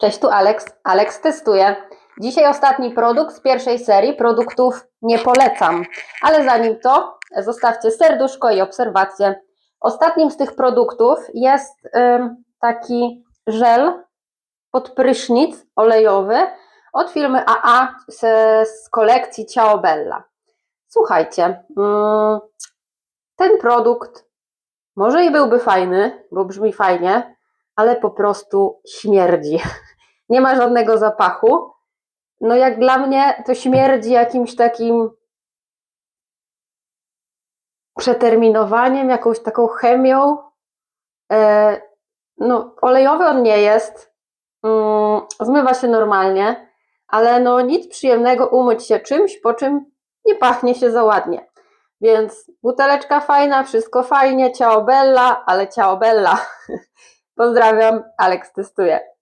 Cześć, tu Alex. Alex testuje. Dzisiaj ostatni produkt z pierwszej serii. Produktów nie polecam, ale zanim to, zostawcie serduszko i obserwację. Ostatnim z tych produktów jest taki żel pod prysznic olejowy od firmy AA z, z kolekcji Ciao Bella. Słuchajcie, ten produkt może i byłby fajny, bo brzmi fajnie, ale po prostu śmierdzi. Nie ma żadnego zapachu. No jak dla mnie to śmierdzi jakimś takim przeterminowaniem, jakąś taką chemią. E, no, olejowy on nie jest. Mm, zmywa się normalnie, ale no nic przyjemnego umyć się czymś, po czym nie pachnie się za ładnie. Więc buteleczka fajna, wszystko fajnie, ciao bella, ale ciao bella. Pozdrawiam, Alex testuje.